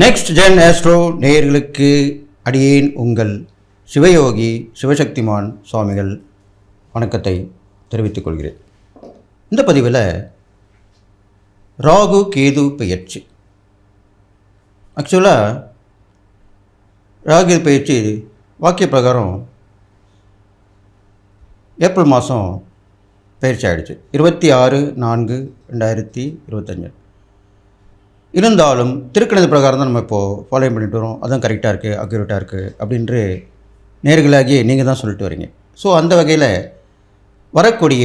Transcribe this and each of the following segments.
Next gen astro நேயர்களுக்கு அடியேன் உங்கள் சிவயோகி சிவசக்திமான் சுவாமிகள் வணக்கத்தை தெரிவித்துக் கொள்கிறேன். இந்த பதிவில் ராகு கேது பயிற்சி ஆக்சுவலாக ராகு பயிற்சி வாக்கிய பிரகாரம் ஏப்ரல் மாதம் பயிற்சி ஆகிடுச்சு இருபத்தி ஆறு நான்கு ரெண்டாயிரத்தி இருபத்தஞ்சு. இருந்தாலும் திருக்கணித பிரகாரம் தான் நம்ம இப்போது ஃபாலோ பண்ணிட்டு வரோம். அதுவும் கரெக்டாக இருக்குது அக்யூரேட்டாக இருக்குது அப்படின்று நேர்களாகி நீங்கள் தான் சொல்லிட்டு வரீங்க. ஸோ அந்த வகையில் வரக்கூடிய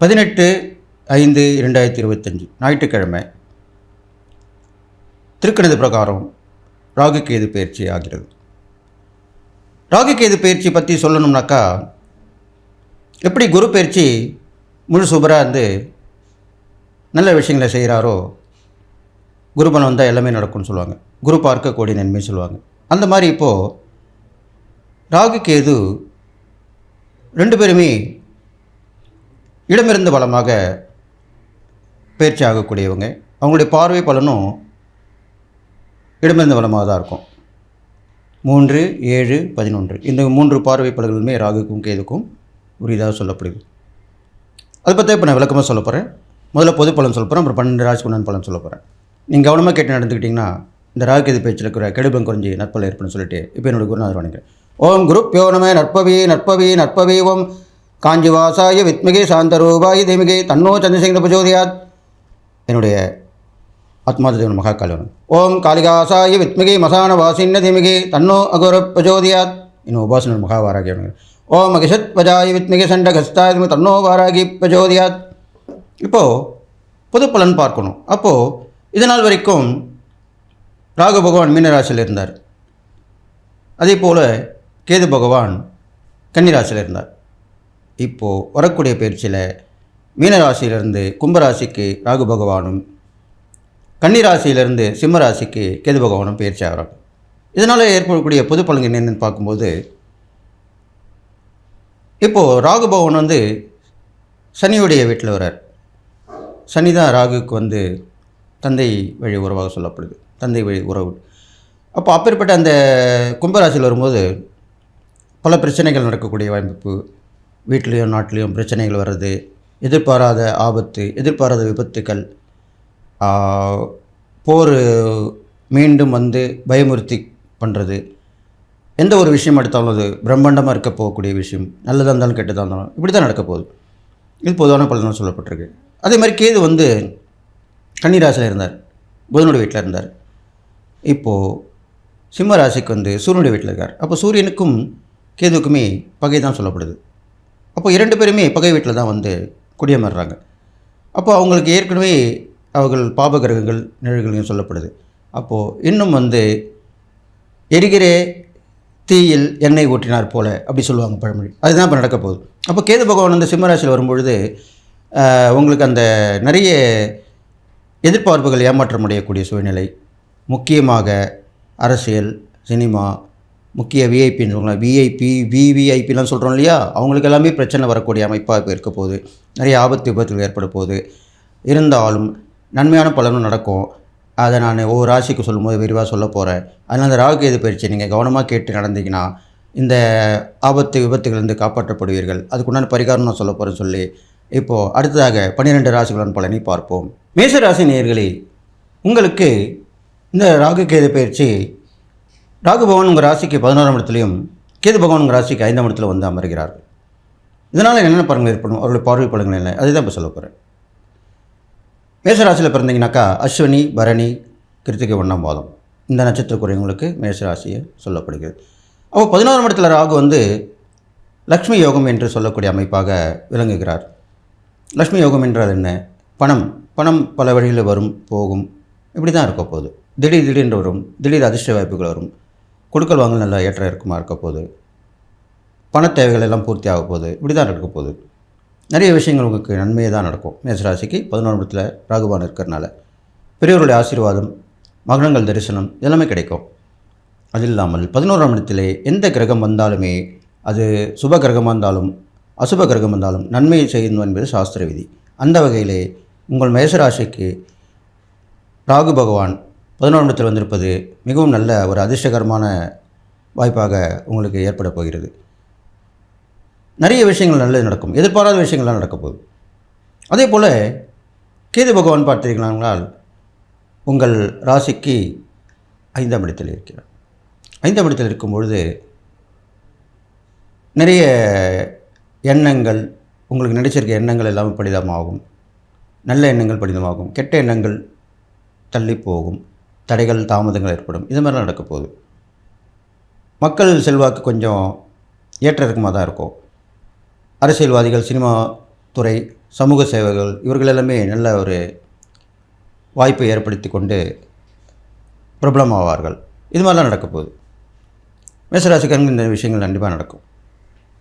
பதினெட்டு ஐந்து இரண்டாயிரத்தி இருபத்தஞ்சி ஞாயிற்றுக்கிழமை திருக்கணித பிரகாரம் ராகு கேது பயிற்சி ஆகிறது. ராகு கேது பயிற்சி பற்றி சொல்லணும்னாக்கா எப்படி குரு பயிற்சி முழு சூப்பராக இருந்து நல்ல விஷயங்களை செய்கிறாரோ குருபலம் வந்தால் எல்லாமே நடக்கும்னு சொல்லுவாங்க. குரு பார்க்கக்கூடிய நன்மைன்னு நன்மை சொல்லுவாங்க. அந்த மாதிரி இப்போது ராகு கேது ரெண்டு பேருமே இடமிருந்து பலமாக பயிற்சி ஆகக்கூடியவங்க. அவங்களுடைய பார்வை பலனும் இடமிருந்து பலமாக தான் இருக்கும். மூன்று ஏழு பதினொன்று. இந்த மூன்று பார்வை பலன்களுமே ராகுக்கும் கேதுக்கும் உரியதாக சொல்லப்படுது அதை பற்றி இப்போ நான் விளக்கமாக சொல்ல போகிறேன் முதல்ல பொது பலன் சொல்ல போகிறேன் அப்புறம் பன்னெண்டு ராசி பலன் சொல்ல போகிறேன் நீங்கள் கவனமாக கேட்டு நடந்துக்கிட்டிங்கன்னா இந்த ராகுகேது பேச்சில் இருக்கிற கெடுபம் குறைஞ்சி நற்பல ஏற்படும் சொல்லிட்டு இப்போ என்னோட குருநாதர் வணங்குறேன் ஓம் குருப் பியோனமே நற்பவி நற்பவி நற்பவி ஓம். காஞ்சிவாசாய வித்மிகே சாந்தரூபாய தேமிகே தன்னோ சந்திரசேகர பிரஜோதியாத் என்னுடைய ஆத்மாதேவன் மகாகாலவன். ஓம் காளிகாசாய வித்மிகே மசான வாசின்ன தீமிகே தன்னோ அகோர பிரஜோதியாத் இன்னும் உபாசனர் மகாவாராகி ஓம் அகிஷத் வஜாய வித்மிகே சண்டகஸ்தாய தன்னோ வாராகி பிரஜோதியாத் இப்போது பொது பலன் பார்க்கணும். அப்போது இதனால் வரைக்கும் ராகு பகவான் மீனராசியில் இருந்தார். அதே போல் கேது பகவான் கன்னிராசியில் இருந்தார். இப்போது வரக்கூடிய பயிற்சியில் மீனராசியிலிருந்து கும்பராசிக்கு ராகு பகவானும் கன்னிராசியிலிருந்து சிம்மராசிக்கு கேது பகவானும் பயிற்சி ஆகிறாங்க இதனால் ஏற்படக்கூடிய பொது பலன்கள் என்னென்னு பார்க்கும்போது இப்போது ராகு பகவான் வந்து சனியுடைய வீட்டில் வரார் சனி தான் ராகுக்கு வந்து தந்தை வழி உறவாக சொல்லப்படுது. தந்தை வழி உறவு. அப்போ அப்பேற்பட்ட அந்த கும்பராசியில் வரும்போது பல பிரச்சனைகள் நடக்கக்கூடிய வாய்ப்பு. வீட்லேயும் நாட்டிலையும் பிரச்சனைகள் வர்றது எதிர்பாராத ஆபத்து எதிர்பாராத விபத்துக்கள் போர் மீண்டும் வந்து பயமுறுத்தி பண்ணுறது எந்த ஒரு விஷயம் எடுத்தாலும் அது பிரம்மாண்டமாக இருக்க போகக்கூடிய விஷயம். நல்லதாக இருந்தாலும் கெட்டதாக இருந்தாலும் இப்படி தான் நடக்க போகுது. இது பொதுவான பலனும் சொல்லப்பட்டிருக்கு. அதே மாதிரி கேது வந்து கன்னிராசியில் இருந்தார். புதனுடைய வீட்டில் இருந்தார். இப்போது சிம்ம ராசிக்கு வந்து சூரியனுடைய வீட்டில் இருக்கார். அப்போ சூரியனுக்கும் கேதுவுக்குமே பகை தான் சொல்லப்படுது. அப்போ இரண்டு பேருமே பகை வீட்டில் தான் வந்து குடியமர்றாங்க. அப்போ அவங்களுக்கு ஏற்கனவே அவர்கள் பாப கிரகங்கள் நிழல்களையும் சொல்லப்படுது. அப்போது இன்னும் வந்து எரிகிற தீயில் எண்ணெய் ஊற்றினார் போல அப்படி சொல்லுவாங்க பழமொழி. அதுதான் இப்போ நடக்க போகுது. அப்போ கேது பகவான் வந்து சிம்மராசியில் வரும்பொழுது உங்களுக்கு அந்த நிறைய எதிர்பார்ப்புகள் ஏமாற்றம் அடையக்கூடிய சூழ்நிலை. முக்கியமாக அரசியல் சினிமா முக்கிய விஐபின்னு சொல்லலாம் விஐபி விவிஐபிலாம் சொல்கிறோம் இல்லையா? அவங்களுக்கு எல்லாமே பிரச்சனை வரக்கூடிய அமைப்பாக இப்போ இருக்க போகுது. நிறைய ஆபத்து விபத்துகள் ஏற்பட போகுது. இருந்தாலும் நன்மையான பலனும் நடக்கும். அதை நான் ஒவ்வொரு ராசிக்கு சொல்லும்போது விரிவாக சொல்ல போகிறேன் அதனால் அந்த ராகுகேது பயிற்சி நீங்கள் கவனமாக கேட்டு நடந்தீங்கன்னா இந்த ஆபத்து விபத்துகள் விபத்துகளிலிருந்து காப்பாற்றப்படுவீர்கள். அதுக்குண்டான பரிகாரம் நான் சொல்ல போகிறேன்னு சொல்லி இப்போது அடுத்ததாக பன்னிரெண்டு ராசிகளுடன் பலனை பார்ப்போம். மேச ராசி நேயர்களே உங்களுக்கு இந்த ராகு கேது பயிற்சி ராகு பகவான் உங்கள் ராசிக்கு பதினோராம் இடத்துலையும் கேது பகவான் உங்கள் ராசிக்கு ஐந்தாம் இடத்துல வந்து அமர்கிறார். இதனால் என்னென்ன பலன்கள் ஏற்படும் அவருடைய பார்வை பலன்கள் இல்லை அதுதான் இப்போ சொல்ல போகிறேன் மேசராசியில் பிறந்தீங்கன்னாக்கா அஸ்வினி பரணி கிருத்திகை ஒன்றாம் பாதம். இந்த நட்சத்திரக்குறையவங்களுக்கு மேசராசியை சொல்லப்படுகிறது. அப்போ பதினோராம் இடத்துல ராகு வந்து லக்ஷ்மி யோகம் என்று சொல்லக்கூடிய அமைப்பாக விளங்குகிறார். லக்ஷ்மி யோகம் என்றால் என்ன? பணம். பணம் பல வழியில் வரும் போகும். இப்படி தான் இருக்க போகுது. திடீர் திடீர்னு வரும். திடீர் அதிர்ஷ்ட வாய்ப்புகள் வரும். கொடுக்கல் வாங்கல் நல்லா ஏற்ற இருக்குமா இருக்க போகுது? பண தேவைகள் எல்லாம் பூர்த்தி ஆக போகுது. இப்படி தான் நடக்க போகுது. நிறைய விஷயங்கள் உங்களுக்கு நன்மையே தான் நடக்கும். மேசராசிக்கு பதினோரு இடத்துல ராகுபான் இருக்கிறனால. பெரியவருடைய ஆசீர்வாதம் மகனங்கள் தரிசனம் எல்லாமே கிடைக்கும். அது இல்லாமல் பதினோராம் இடத்திலே எந்த கிரகம் வந்தாலுமே அது சுப கிரகமாக இருந்தாலும் அசுப கிரகம் இருந்தாலும் நன்மையை செய்யணும் என்பது சாஸ்திர விதி அந்த வகையிலே உங்கள் மேசராசிக்கு ராகு பகவான் பதினோராம் இடத்தில் வந்திருப்பது மிகவும் நல்ல ஒரு அதிர்ஷ்டகரமான வாய்ப்பாக உங்களுக்கு ஏற்பட போகிறது. நிறைய விஷயங்கள் நல்லது நடக்கும். எதிர்பாராத விஷயங்கள்லாம் நடக்க போகுது. அதே போல் கேது பகவான் பார்த்தீர்களானால் உங்கள் ராசிக்கு ஐந்தாம் இடத்தில் இருக்கிறார். ஐந்தாம் இடத்தில் இருக்கும் பொழுது நிறைய எண்ணங்கள் உங்களுக்கு நினச்சிருக்க எண்ணங்கள் எல்லாமே பலிதமாகும். நல்ல எண்ணங்கள் பலிதமாகும். கெட்ட எண்ணங்கள் தள்ளி போகும். தடைகள் தாமதங்கள் ஏற்படும். இது மாதிரிலாம் நடக்க போகுது. மக்கள் செல்வாக்கு கொஞ்சம் ஏற்ற இறக்கமாக தான் இருக்கும். அரசியல்வாதிகள் சினிமா துறை சமூக சேவைகள் இவர்கள் எல்லாமே நல்ல ஒரு வாய்ப்பை ஏற்படுத்தி கொண்டு பிரபலமாவார்கள். இது மாதிரிலாம் நடக்க போகுது. மேசராசிக்காரங்க இந்த விஷயங்கள் கண்டிப்பாக நடக்கும்.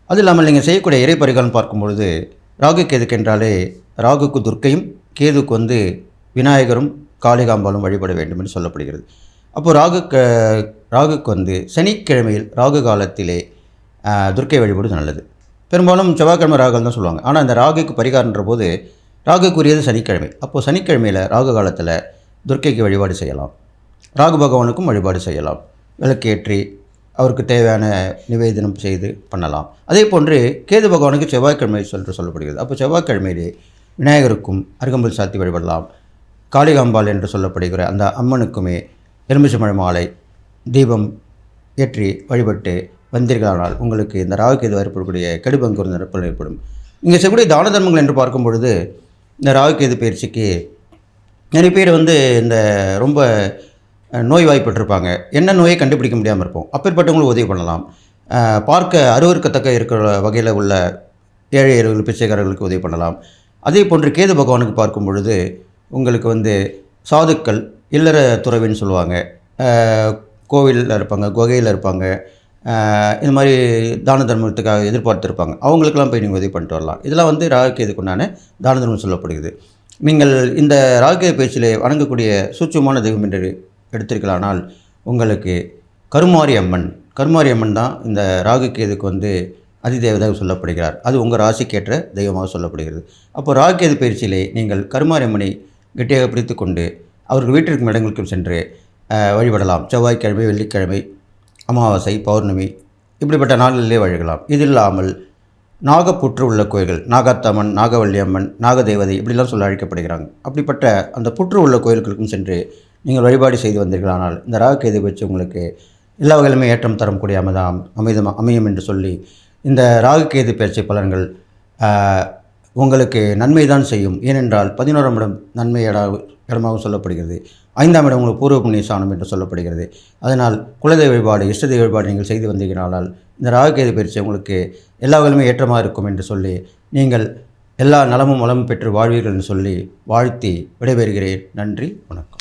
அது இல்லாமல் நீங்கள் செய்யக்கூடிய இறை பரிகாரம் பார்க்கும் பொழுது ராகு கேதுக்கு என்றாலே ராகுக்கு துர்க்கையும் கேதுக்கு வந்து விநாயகரும் காளிகாம்பாலும் வழிபட வேண்டும் என்று சொல்லப்படுகிறது. அப்போது ராகு க ராகுக்கு வந்து சனிக்கிழமையில் ராகு காலத்திலே துர்க்கை வழிபடுவது நல்லது. பெரும்பாலும் செவ்வாய்க்கிழமை ராகுகள் தான் சொல்லுவாங்க. ஆனால் அந்த ராகுக்கு பரிகாரன்ற போது ராகுக்குரியது சனிக்கிழமை. அப்போது சனிக்கிழமையில் ராகு காலத்தில் துர்க்கைக்கு வழிபாடு செய்யலாம். ராகு பகவானுக்கும் வழிபாடு செய்யலாம். விளக்கேற்றி அவருக்கு தேவையான நிவேதனம் செய்து பண்ணலாம். அதே போன்று கேது பகவானுக்கு செவ்வாய்க்கிழமை சொல்லிட்டு சொல்லப்படுகிறது. அப்போ செவ்வாய்க்கிழமையிலே விநாயகருக்கும் அருகம்புல் சாத்தி வழிபடலாம். காளிகாம்பாள் என்று சொல்லப்படுகிற அந்த அம்மனுக்குமே எலுமிச்சமழை மாலை தீபம் ஏற்றி வழிபட்டு வந்தீர்களானால் உங்களுக்கு இந்த ராகுக்கேது ஏற்படக்கூடிய கெடுபங்கு நிரப்பல் ஏற்படும். இங்கே செய்யக்கூடிய தான தர்மங்கள் என்று பார்க்கும் பொழுது இந்த ராகுக்கேது பயிற்சிக்கு நிறைய பேர் வந்து இந்த ரொம்ப நோய்வாய்ப்பட்டிருப்பாங்க. என்ன நோயை கண்டுபிடிக்க முடியாமல் இருப்போம். அப்பேற்பட்டவங்களுக்கு உதவி பண்ணலாம். பார்க்க அருவருக்கத்தக்க இருக்கிற வகையில் உள்ள ஏழையர்கள் பிச்சைக்காரர்களுக்கு உதவி பண்ணலாம். அதே போன்று கேது பகவானுக்கு பார்க்கும் பொழுது உங்களுக்கு வந்து சாதுக்கள் இல்லற துறவின்னு சொல்லுவாங்க. கோவிலில் இருப்பாங்க குகையில் இருப்பாங்க. இந்த மாதிரி தான தர்மத்துக்காக எதிர்பார்த்துருப்பாங்க. அவங்களுக்கெல்லாம் போய் நீங்கள் உதவி பண்ணிட்டு வரலாம். இதெல்லாம் வந்து ராகுக்கேதுக்கு உண்டான தான தர்மம் சொல்லப்படுகிறது. நீங்கள் இந்த ராகுகேது பேச்சிலே வணங்கக்கூடிய சூட்சமான தெய்வம் என்று எடுத்திருக்கலானால் உங்களுக்கு கருமாரி அம்மன் கருமாரி அம்மன் தான் இந்த ராகு கேதுக்கு வந்து அதிதேவதாக சொல்லப்படுகிறார். அது உங்கள் ராசிக்கேற்ற தெய்வமாக சொல்லப்படுகிறது. அப்போ ராகுகேது பயிற்சியிலே நீங்கள் கருமாரி அம்மனை கெட்டியாக பிடித்து கொண்டு அவர்கள் வீட்டிற்கும் இடங்களுக்கும் சென்று வழிபடலாம். செவ்வாய்க்கிழமை வெள்ளிக்கிழமை அமாவாசை பௌர்ணமி இப்படிப்பட்ட நாளிலே வழிகலாம் இது இல்லாமல் நாகப்புற்று உள்ள கோயில்கள் நாகாத்தம்மன் நாகவல்லி அம்மன் நாகதேவதை இப்படிலாம் சொல்ல அழைக்கப்படுகிறாங்க. அப்படிப்பட்ட அந்த புற்று உள்ள கோயில்களுக்கும் சென்று நீங்கள் வழிபாடு செய்து வந்தீர்களானால் இந்த ராகுகேது வச்சு உங்களுக்கு எல்லா வகையிலுமே ஏற்றம் தரக்கூடிய அமைதாம் அமைதம் அமையும் என்று சொல்லி இந்த ராகுகேது பயிற்சி பலன்கள் உங்களுக்கு நன்மை தான் செய்யும். ஏனென்றால் பதினோராம் இடம் நன்மை இட இடமாகவும் சொல்லப்படுகிறது. ஐந்தாம் இடம் உங்களுக்கு பூர்வ புண்ணிய சாணம் என்று சொல்லப்படுகிறது. அதனால் குலதெய்வ வழிபாடு இஷ்டதெய்வ வழிபாடு நீங்கள் செய்து வந்தீர்களானால் இந்த ராகுகேது பயிற்சி உங்களுக்கு எல்லா வகையிலுமே ஏற்றமாக இருக்கும் என்று சொல்லி நீங்கள் எல்லா நலமும் வளமும் பெற்று வாழ்வீர்கள் என்று சொல்லி வாழ்த்தி விடைபெறுகிறேன். நன்றி வணக்கம்.